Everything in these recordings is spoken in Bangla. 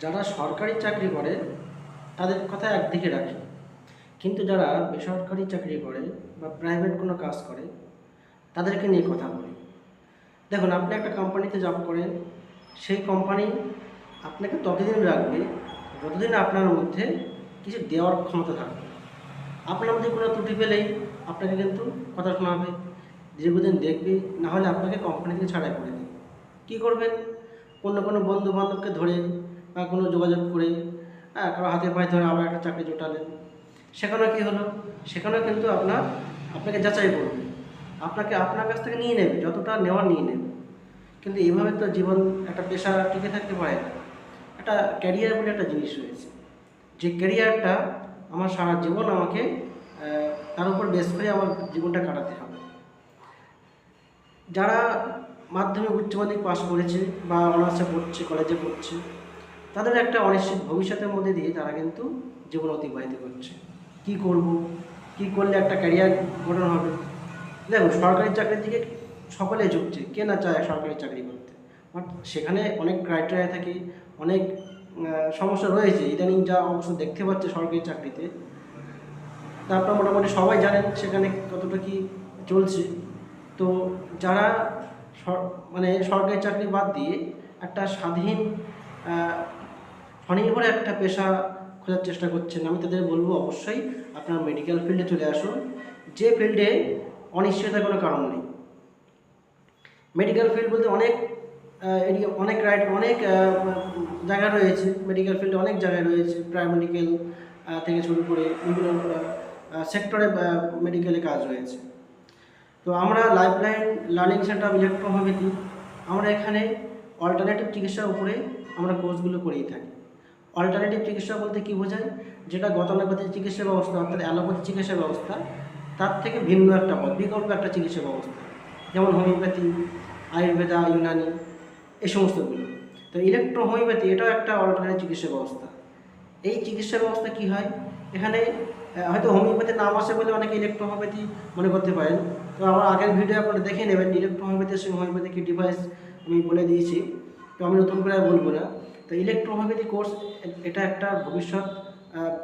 যারা সরকারি চাকরি করে, তাদের কথা একদিকে রাখি। কিন্তু যারা বেসরকারি চাকরি করে বা প্রাইভেট কোনো কাজ করে, তাদেরকে নিয়ে কথা বলি। দেখুন, আপনি একটা কোম্পানিতে জব করেন, সেই কোম্পানি আপনাকে ততদিন রাখবে যতদিন আপনার মধ্যে কিছু দেওয়ার ক্ষমতা থাকবে। আপনার মধ্যে কোনো ত্রুটি পেলেই আপনাকে কিন্তু কথা শোনা হবে দীর্ঘদিন দেখবে, না হলে আপনাকে কোম্পানি থেকে ছাড়াই করে দেবে। কী করবেন? অন্য কোনো বন্ধু বান্ধবকে ধরে কোনো যোগাযোগ করে হ্যাঁ কারও হাতে পায়ে ধরে আবার একটা চাকরি জোটালেন। সেখানে কী হলো? সেখানেও কিন্তু আপনার, আপনাকে যাচাই করবে। আপনাকে আপনার কাছ থেকে নিয়ে নেবে, যতটা নেওয়ার নিয়ে নেবে। কিন্তু এইভাবে তো জীবন, একটা পেশা টিকে থাকতে পারে না। একটা ক্যারিয়ার বলে একটা জিনিস রয়েছে। যে ক্যারিয়ারটা আমার সারা জীবন আমাকে তার উপর বেস করে আমার জীবনটা কাটাতে হবে। যারা মাধ্যমিক উচ্চ মাধ্যমিক পাশ করেছে বা অনার্সে পড়ছে কলেজে পড়ছে তাদের একটা অনিশ্চিত ভবিষ্যতের মধ্যে দিয়ে তারা কিন্তু জীবন অতিবাহিত করছে। কি করব? কি করলে একটা ক্যারিয়ার গঠন হবে? দেখুন সরকারি চাকরির দিকে সকলে ঝুঁকছে। কে না চায় সরকারি চাকরি করতে? বাট সেখানে অনেক ক্রাইটেরিয়া থাকে, অনেক সমস্যা রয়েছে। ইদানিং যা অবশ্য দেখতে পাচ্ছে সরকারি চাকরিতে তা আপনারা মোটামুটি সবাই জানেন সেখানে কতটা কি চলছে। তো যারা মানে সরকারি চাকরি বাদ দিয়ে একটা স্বাধীন স্বনির্ভর একটা পেশা খোঁজার চেষ্টা করছেন, আমি তাদের বলব অবশ্যই আপনার মেডিকেল ফিল্ডে চলে আসুন। যে ফিল্ডে অনিশ্চয়তার কোনো কারণ নেই। মেডিকেল ফিল্ড বলতে অনেক এরিয়া অনেক রাইট অনেক জায়গা রয়েছে। মেডিকেল ফিল্ডে অনেক জায়গায় রয়েছে। প্রাইমেডিকেল থেকে শুরু করে বিভিন্ন সেক্টরে মেডিকেলে কাজ রয়েছে। তো আমরা লাইফলাইন লার্নিং সেন্টার ইলেকট্রোহোমিওপ্যাথি আমরা এখানে অল্টারনেটিভ চিকিৎসার উপরে আমরা কোর্সগুলো করেই থাকি। অল্টারনেটিভ চিকিৎসা বলতে কী বোঝায়? যেটা গতানুগতিক চিকিৎসা ব্যবস্থা, অর্থাৎ অ্যালোপ্যাথি চিকিৎসা ব্যবস্থা, তার থেকে ভিন্ন একটা পথ, বিকল্প একটা চিকিৎসা ব্যবস্থা। যেমন হোমিওপ্যাথি, আয়ুর্বেদা, ইউনানি এই সমস্তগুলো। তো ইলেকট্রো হোমিওপ্যাথি, এটাও একটা অল্টারনেটিভ চিকিৎসা ব্যবস্থা। এই চিকিৎসা ব্যবস্থা কি হয়? এখানে হয়তো হোমিওপ্যাথি নাম আসে বলে অনেকে ইলেকট্রো হোমিওপ্যাথি মনে করতে পারেন। তো আমার আগের ভিডিও আপনারা দেখে নেবেন ইলেকট্রো হোমিওপ্যাথির সঙ্গে হোমিওপ্যাথি কি ডিভাইস আমি বলে দিয়েছি। তো আমি নতুন করে বলব না। তো ইলেকট্রো কোর্স এটা একটা ভবিষ্যৎ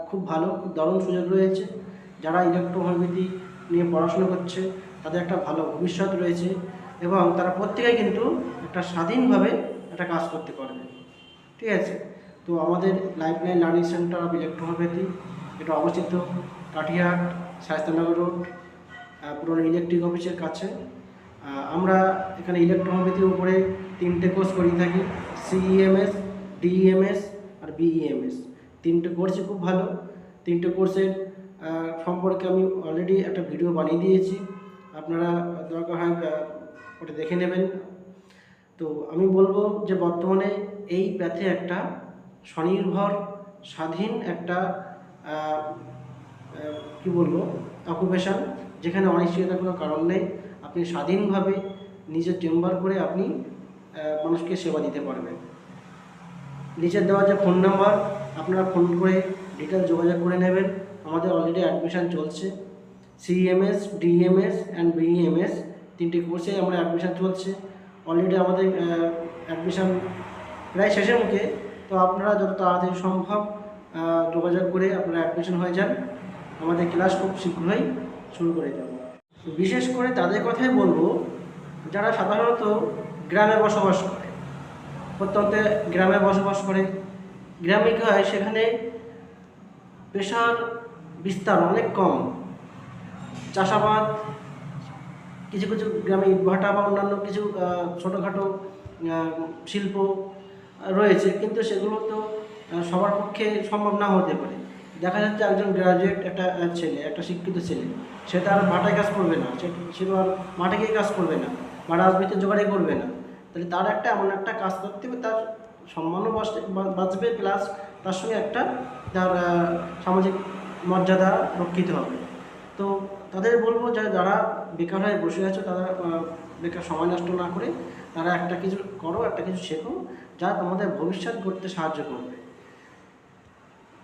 খুব ভালো দারুণ সুযোগ রয়েছে। যারা ইলেকট্রো নিয়ে পড়াশোনা করছে, তাদের একটা ভালো ভবিষ্যৎ রয়েছে এবং তারা প্রত্যেকেই কিন্তু একটা স্বাধীনভাবে একটা কাজ করতে পারবে। ঠিক আছে? তো আমাদের lifeline learning centre of electrohomoeopathy এটা অবস্থিত কাঠিয়াট শায়স্তানগর রোড পুরনো ইলেকট্রিক অফিসের কাছে। আমরা এখানে ইলেকট্রোহোমিওপ্যাথির উপরে তিনটে কোর্স করিয়ে থাকি সিইএমএস ডিইএমএস আর বিইএমএস তিনটে কোর্সই খুব ভালো। তিনটে কোর্সের সম্পর্কে আমি অলরেডি একটা ভিডিও বানিয়ে দিয়েছি। আপনারা, দরকার হয় ওটা দেখে নেবেন। তো আমি বলব যে বর্তমানে এই প্যাথে একটা স্বনির্ভর, স্বাধীন একটা কি বলব অকুপেশন যেখানে অনিশ্চয়তার কোনো কারণ নেই। আপনি স্বাধীনভাবে নিজের চেম্বার করে আপনি মানুষকে সেবা দিতে পারবেন। নিচের দেওয়া যে ফোন নাম্বার আপনারা ফোন করে ডিটেল যোগাযোগ করে নেবেন। আমাদের অলরেডি অ্যাডমিশান চলছে। সিএমএস ডিএমএস অ্যান্ড বিইএমএস তিনটি কোর্সে আমরা অ্যাডমিশান চলছে। অলরেডি আমাদের অ্যাডমিশান প্রায় শেষের মুখে। তো আপনারা যত তাড়াতাড়ি সম্ভব যোগাযোগ করে আপনারা অ্যাডমিশন হয়ে যান। আমাদের ক্লাস খুব শীঘ্রই শুরু করে দেব। বিশেষ করে তাদের কথাই বলব, যারা সাধারণত গ্রামে বসবাস করে প্রত্যন্ত গ্রামে বসবাস করে। গ্রামে কী হয়, সেখানে পেশার বিস্তার অনেক কম। চাষাবাদ, কিছু কিছু গ্রামে ইটভাটা বা অন্যান্য কিছু ছোটোখাটো শিল্প রয়েছে, কিন্তু সেগুলো তো সবার পক্ষে সম্ভব না হতে পারে। দেখা যাচ্ছে একজন গ্রাজুয়েট একটা ছেলে, একটা শিক্ষিত ছেলে, সে তার মাঠে কাজ করবে না, সে সে মাঠে গিয়ে কাজ করবে না, বা রাজনীতি জোগাড়ি করবে না। তাহলে তার একটা এমন একটা কাজ করতে হবে, তার সম্মানও বাঁচবে প্লাস তার সঙ্গে একটা তার সামাজিক মর্যাদা রক্ষিত হবে। তো তাদের বলব যে যারা বেকার হয়ে বসে আছো, তারা বেকার সময় নষ্ট না করে তারা একটা কিছু করো, একটা কিছু শেখো, যা তোমাদের ভবিষ্যৎ করতে সাহায্য করবে।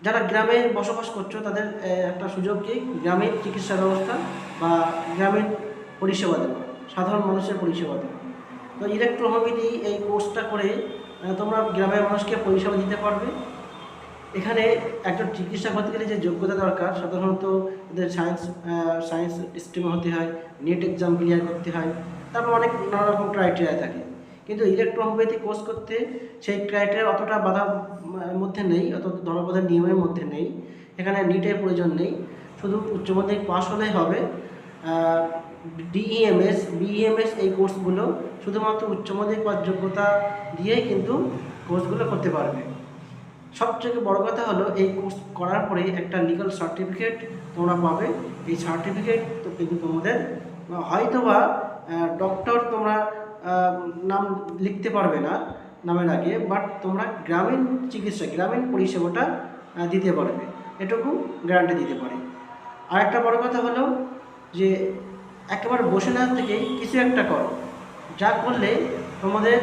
যারা গ্রামে বসবাস করছ, তাদের একটা সুযোগ কি? গ্রামীণ চিকিৎসা ব্যবস্থা বা গ্রামীণ পরিষেবা দেওয়া, সাধারণ মানুষের পরিষেবা দেওয়া। তো ইলেকট্রোহোমিওপ্যাথি এই কোর্সটা করে তোমরা গ্রামের মানুষকে পরিষেবা দিতে পারবে। এখানে একজন চিকিৎসক হতে গেলে যে যোগ্যতা দরকার, সাধারণত এদের সায়েন্স সায়েন্স স্ট্রিমে হতে হয় নেট এক্সাম ক্লিয়ার করতে হয়, তারপর অনেক নানা রকম ক্রাইটেরিয়া থাকে। কিন্তু ইলেকট্রোহোমিওপ্যাথি কোর্স করতে সেই ক্রাইটেরিয়া অতটা বাধা মধ্যে নেই, অত ধর্মবাধার নিয়মের মধ্যে নেই। এখানে নিটের প্রয়োজন নেই। শুধু উচ্চ মাধ্যমিক পাস হলেই হবে। ডিইএমএস বিইএমএস এই কোর্সগুলো শুধুমাত্র উচ্চ মাধ্যমিক যোগ্যতা দিয়েই কিন্তু কোর্সগুলো করতে পারবে। সবথেকে বড় কথা হলো এই কোর্স করার পরে একটা লিগাল সার্টিফিকেট তোমরা পাবে। এই সার্টিফিকেট তো কিন্তু তোমাদের হয়তো বা ডক্টর তোমরা নাম লিখতে পারবে না নামের আগে বাট তোমরা গ্রামীণ চিকিৎসা, গ্রামীণ পরিষেবাটা দিতে পারবে। এটুকু গ্যারান্টি দিতে পারে। আর একটা বড় কথা হলো যে একেবারে বসে না থেকে কিছু একটা করো। যা করলে তোমাদের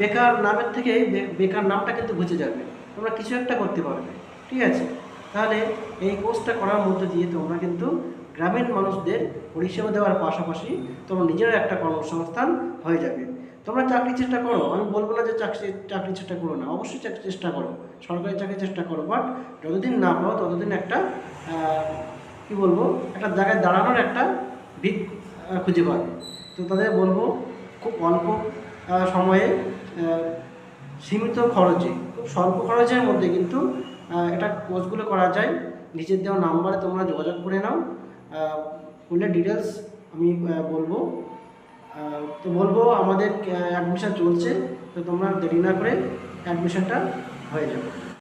বেকার নামের থেকে বেকার নামটা কিন্তু ঘুচে যাবে। তোমরা কিছু একটা করতে পারবে, ঠিক আছে? তাহলে এই কোর্সটা করার মধ্য দিয়ে তোমরা কিন্তু গ্রামীণ মানুষদের পরিষেবা দেওয়ার পাশাপাশি তোমরা নিজেরও একটা কর্মসংস্থান হয়ে যাবে। তোমরা চাকরির চেষ্টা করো, আমি বলব না যে চাকরি, চাকরির চেষ্টা করো না, অবশ্যই চাকরির চেষ্টা করো, সরকারি চাকরির চেষ্টা করো বাট যতদিন না পাও ততদিন একটা কি বলব, একটা জায়গায় দাঁড়ানোর একটা ভিত খুঁজে পাবে তো তাদের বলব, খুব অল্প সময়ে সীমিত খরচে, খুব স্বল্প খরচের মধ্যে কিন্তু এটা কোর্সগুলো করা যায়। নিচের দেওয়া নাম্বারে তোমরা যোগাযোগ করে নাও। ফুলের ডিটেলস আমি বলব। তো বলব, আমাদের অ্যাডমিশন চলছে। তো তোমরা দেরি না করে অ্যাডমিশনটা হয়ে যাবে।